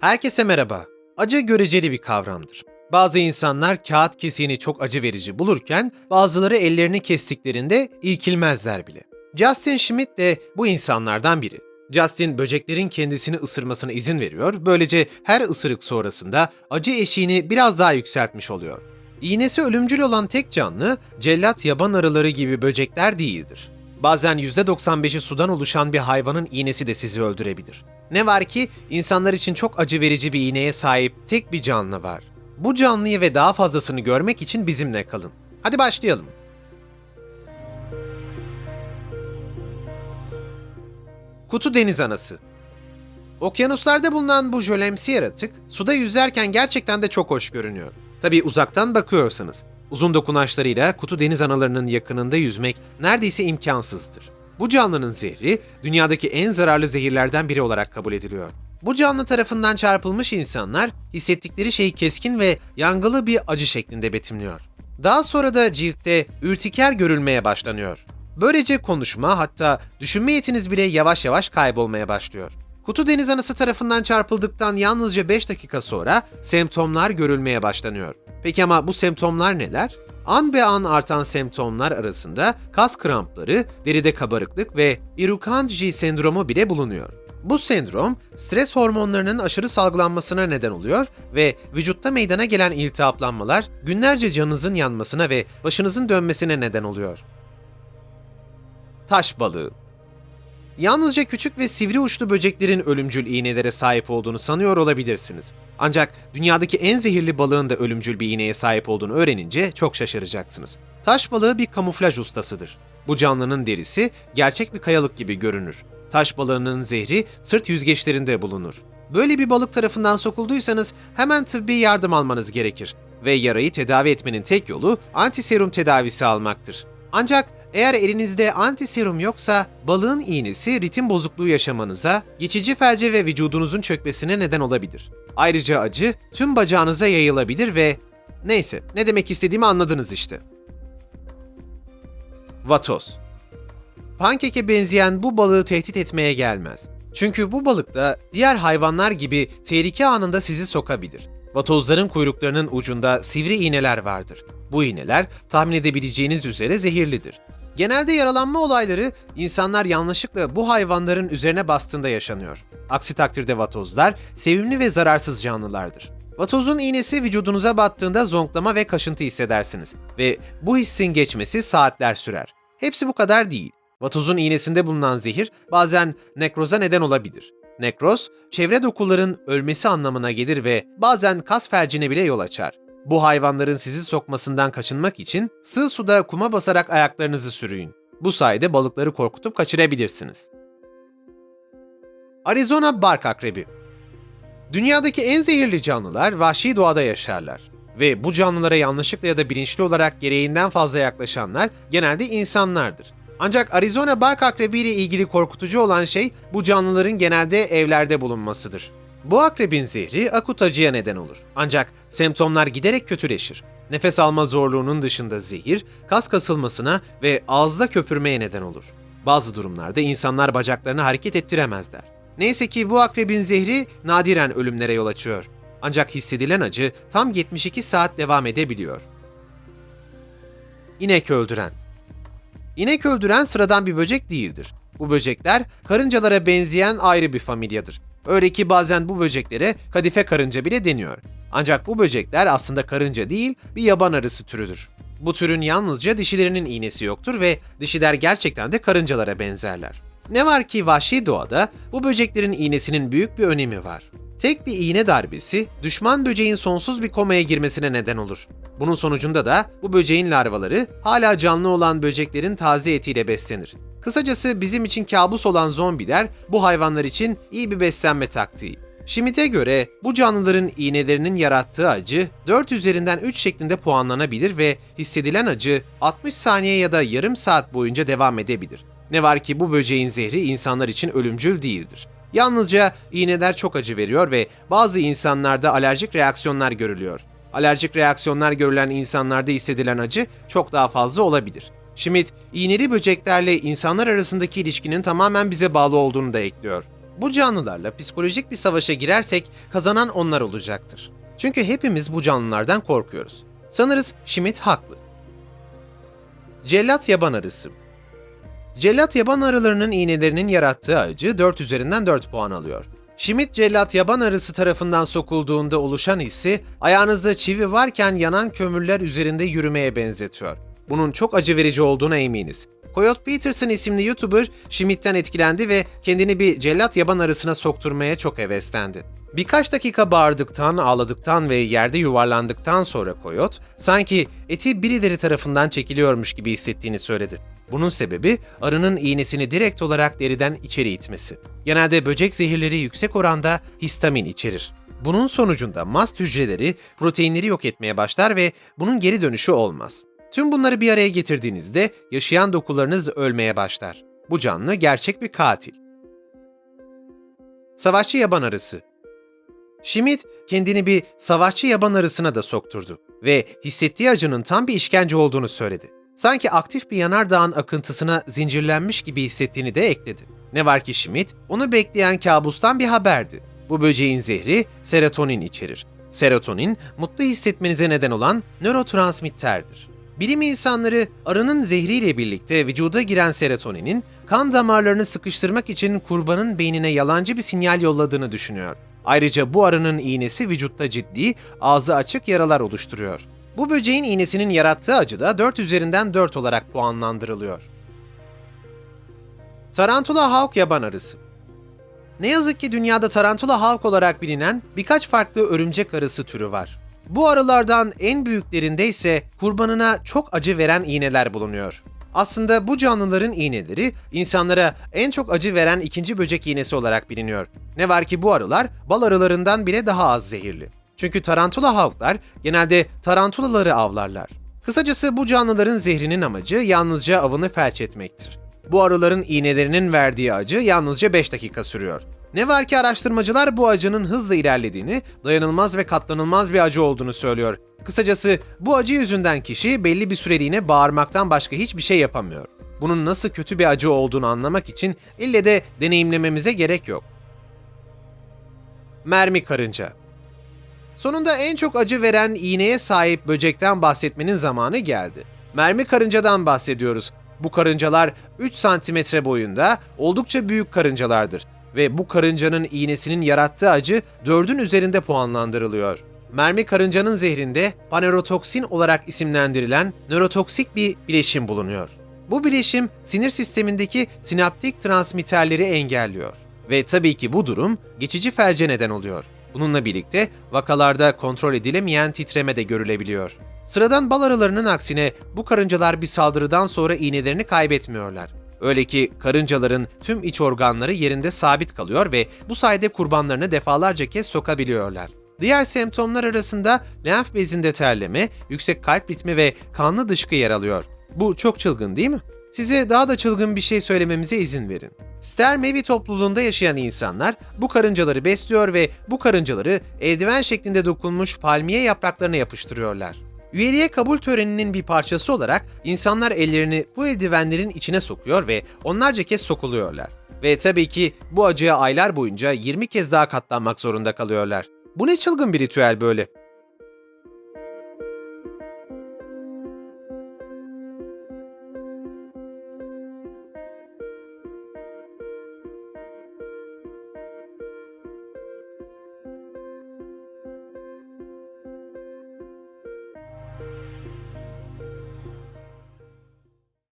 Herkese merhaba. Acı göreceli bir kavramdır. Bazı insanlar kağıt kesiğini çok acı verici bulurken bazıları ellerini kestiklerinde ilkilmezler bile. Justin Schmidt de bu insanlardan biri. Justin böceklerin kendisini ısırmasına izin veriyor. Böylece her ısırık sonrasında acı eşiğini biraz daha yükseltmiş oluyor. İğnesi ölümcül olan tek canlı, cellat yaban arıları gibi böcekler değildir. Bazen %95'i sudan oluşan bir hayvanın iğnesi de sizi öldürebilir. Ne var ki insanlar için çok acı verici bir iğneye sahip tek bir canlı var. Bu canlıyı ve daha fazlasını görmek için bizimle kalın. Hadi başlayalım. Kutu deniz anası. Okyanuslarda bulunan bu jölemsi yaratık suda yüzerken gerçekten de çok hoş görünüyor. Tabii uzaktan bakıyorsanız. Uzun dokunaçlarıyla kutu deniz analarının yakınında yüzmek neredeyse imkansızdır. Bu canlının zehri dünyadaki en zararlı zehirlerden biri olarak kabul ediliyor. Bu canlı tarafından çarpılmış insanlar hissettikleri şeyi keskin ve yangılı bir acı şeklinde betimliyor. Daha sonra da ciltte ürtiker görülmeye başlanıyor. Böylece konuşma hatta düşünme yetiniz bile yavaş yavaş kaybolmaya başlıyor. Kutu deniz anası tarafından çarpıldıktan yalnızca 5 dakika sonra semptomlar görülmeye başlanıyor. Peki ama bu semptomlar neler? An be an artan semptomlar arasında kas krampları, deride kabarıklık ve Irukandji sendromu bile bulunuyor. Bu sendrom, stres hormonlarının aşırı salgılanmasına neden oluyor ve vücutta meydana gelen iltihaplanmalar günlerce canınızın yanmasına ve başınızın dönmesine neden oluyor. Taş balığı Yalnızca küçük ve sivri uçlu böceklerin ölümcül iğnelere sahip olduğunu sanıyor olabilirsiniz. Ancak dünyadaki en zehirli balığın da ölümcül bir iğneye sahip olduğunu öğrenince çok şaşıracaksınız. Taş balığı bir kamuflaj ustasıdır. Bu canlının derisi gerçek bir kayalık gibi görünür. Taş balığının zehri sırt yüzgeçlerinde bulunur. Böyle bir balık tarafından sokulduysanız hemen tıbbi yardım almanız gerekir ve yarayı tedavi etmenin tek yolu antiserum tedavisi almaktır. Ancak eğer elinizde antiserum yoksa balığın iğnesi ritim bozukluğu yaşamanıza, geçici felce ve vücudunuzun çökmesine neden olabilir. Ayrıca acı tüm bacağınıza yayılabilir ve neyse ne demek istediğimi anladınız işte. Vatoz Pankeke benzeyen bu balığı tehdit etmeye gelmez. Çünkü bu balık da diğer hayvanlar gibi tehlike anında sizi sokabilir. Vatozların kuyruklarının ucunda sivri iğneler vardır. Bu iğneler tahmin edebileceğiniz üzere zehirlidir. Genelde yaralanma olayları insanlar yanlışlıkla bu hayvanların üzerine bastığında yaşanıyor. Aksi takdirde vatozlar sevimli ve zararsız canlılardır. Vatozun iğnesi vücudunuza battığında zonklama ve kaşıntı hissedersiniz ve bu hissin geçmesi saatler sürer. Hepsi bu kadar değil. Vatozun iğnesinde bulunan zehir bazen nekroza neden olabilir. Nekroz, çevre dokuların ölmesi anlamına gelir ve bazen kas felcine bile yol açar. Bu hayvanların sizi sokmasından kaçınmak için sığ suda kuma basarak ayaklarınızı sürüyün. Bu sayede balıkları korkutup kaçırabilirsiniz. Arizona bark akrebi Dünyadaki en zehirli canlılar vahşi doğada yaşarlar. Ve bu canlılara yanlışlıkla ya da bilinçli olarak gereğinden fazla yaklaşanlar genelde insanlardır. Ancak Arizona bark akrebi ile ilgili korkutucu olan şey bu canlıların genelde evlerde bulunmasıdır. Bu akrebin zehri akut acıya neden olur. Ancak semptomlar giderek kötüleşir. Nefes alma zorluğunun dışında zehir, kas kasılmasına ve ağızda köpürmeye neden olur. Bazı durumlarda insanlar bacaklarını hareket ettiremezler. Neyse ki bu akrebin zehri nadiren ölümlere yol açıyor. Ancak hissedilen acı tam 72 saat devam edebiliyor. İnek öldüren İnek öldüren sıradan bir böcek değildir. Bu böcekler karıncalara benzeyen ayrı bir familyadır. Öyle ki bazen bu böceklere kadife karınca bile deniyor. Ancak bu böcekler aslında karınca değil, bir yaban arısı türüdür. Bu türün yalnızca dişilerinin iğnesi yoktur ve dişiler gerçekten de karıncalara benzerler. Ne var ki vahşi doğada bu böceklerin iğnesinin büyük bir önemi var. Tek bir iğne darbesi düşman böceğin sonsuz bir komaya girmesine neden olur. Bunun sonucunda da bu böceğin larvaları hala canlı olan böceklerin taze etiyle beslenir. Kısacası bizim için kabus olan zombiler bu hayvanlar için iyi bir beslenme taktiği. Schmidt'e göre bu canlıların iğnelerinin yarattığı acı 4 üzerinden 3 şeklinde puanlanabilir ve hissedilen acı 60 saniye ya da yarım saat boyunca devam edebilir. Ne var ki bu böceğin zehri insanlar için ölümcül değildir. Yalnızca iğneler çok acı veriyor ve bazı insanlarda alerjik reaksiyonlar görülüyor. Alerjik reaksiyonlar görülen insanlarda hissedilen acı çok daha fazla olabilir. Schmidt, iğneli böceklerle insanlar arasındaki ilişkinin tamamen bize bağlı olduğunu da ekliyor. Bu canlılarla psikolojik bir savaşa girersek kazanan onlar olacaktır. Çünkü hepimiz bu canlılardan korkuyoruz. Sanırız Schmidt haklı. Cellat yaban arısı Cellat yaban arılarının iğnelerinin yarattığı acı 4 üzerinden 4 puan alıyor. Schmidt cellat yaban arısı tarafından sokulduğunda oluşan hissi ayağınızda çivi varken yanan kömürler üzerinde yürümeye benzetiyor. Bunun çok acı verici olduğuna eminiz. Coyote Peterson isimli YouTuber Schmidt'ten etkilendi ve kendini bir cellat yaban arısına sokturmaya çok heveslendi. Birkaç dakika bağırdıktan, ağladıktan ve yerde yuvarlandıktan sonra Coyote, sanki eti birileri tarafından çekiliyormuş gibi hissettiğini söyledi. Bunun sebebi arının iğnesini direkt olarak deriden içeri itmesi. Genelde böcek zehirleri yüksek oranda histamin içerir. Bunun sonucunda mast hücreleri proteinleri yok etmeye başlar ve bunun geri dönüşü olmaz. Tüm bunları bir araya getirdiğinizde yaşayan dokularınız ölmeye başlar. Bu canlı gerçek bir katil. Savaşçı yaban arısı Schmidt kendini bir savaşçı yaban arısına da sokturdu ve hissettiği acının tam bir işkence olduğunu söyledi. Sanki aktif bir yanardağın akıntısına zincirlenmiş gibi hissettiğini de ekledi. Ne var ki Schmidt, onu bekleyen kabustan bir haberdi. Bu böceğin zehri serotonin içerir. Serotonin, mutlu hissetmenize neden olan nörotransmitterdir. Bilim insanları arının zehriyle birlikte vücuda giren serotoninin kan damarlarını sıkıştırmak için kurbanın beynine yalancı bir sinyal yolladığını düşünüyor. Ayrıca bu arının iğnesi vücutta ciddi, ağzı açık yaralar oluşturuyor. Bu böceğin iğnesinin yarattığı acı da 4 üzerinden 4 olarak puanlandırılıyor. Tarantula Hawk yaban arısı Ne yazık ki dünyada Tarantula Hawk olarak bilinen birkaç farklı örümcek arısı türü var. Bu arılardan en büyüklerinde ise kurbanına çok acı veren iğneler bulunuyor. Aslında bu canlıların iğneleri insanlara en çok acı veren ikinci böcek iğnesi olarak biliniyor. Ne var ki bu arılar bal arılarından bile daha az zehirli. Çünkü tarantula havklar genelde tarantulaları avlarlar. Kısacası bu canlıların zehrinin amacı yalnızca avını felç etmektir. Bu arıların iğnelerinin verdiği acı yalnızca 5 dakika sürüyor. Ne var ki araştırmacılar bu acının hızla ilerlediğini, dayanılmaz ve katlanılmaz bir acı olduğunu söylüyor. Kısacası bu acı yüzünden kişi belli bir süreliğine bağırmaktan başka hiçbir şey yapamıyor. Bunun nasıl kötü bir acı olduğunu anlamak için ille de deneyimlememize gerek yok. Mermi karınca Sonunda en çok acı veren iğneye sahip böcekten bahsetmenin zamanı geldi. Mermi karıncadan bahsediyoruz. Bu karıncalar 3 santimetre boyunda oldukça büyük karıncalardır ve bu karıncanın iğnesinin yarattığı acı 4'ün üzerinde puanlandırılıyor. Mermi karıncanın zehrinde panerotoksin olarak isimlendirilen nörotoksik bir bileşim bulunuyor. Bu bileşim sinir sistemindeki sinaptik transmitterleri engelliyor. Ve tabii ki bu durum geçici felce neden oluyor. Bununla birlikte vakalarda kontrol edilemeyen titreme de görülebiliyor. Sıradan bal arılarının aksine bu karıncalar bir saldırıdan sonra iğnelerini kaybetmiyorlar. Öyle ki karıncaların tüm iç organları yerinde sabit kalıyor ve bu sayede kurbanlarını defalarca kez sokabiliyorlar. Diğer semptomlar arasında lenf bezinde terleme, yüksek kalp ritmi ve kanlı dışkı yer alıyor. Bu çok çılgın değil mi? Size daha da çılgın bir şey söylememize izin verin. Stermevi topluluğunda yaşayan insanlar bu karıncaları besliyor ve bu karıncaları eldiven şeklinde dokunmuş palmiye yapraklarına yapıştırıyorlar. Üyeliğe kabul töreninin bir parçası olarak insanlar ellerini bu eldivenlerin içine sokuyor ve onlarca kez sokuluyorlar. Ve tabii ki bu acıya aylar boyunca 20 kez daha katlanmak zorunda kalıyorlar. Bu ne çılgın bir ritüel böyle.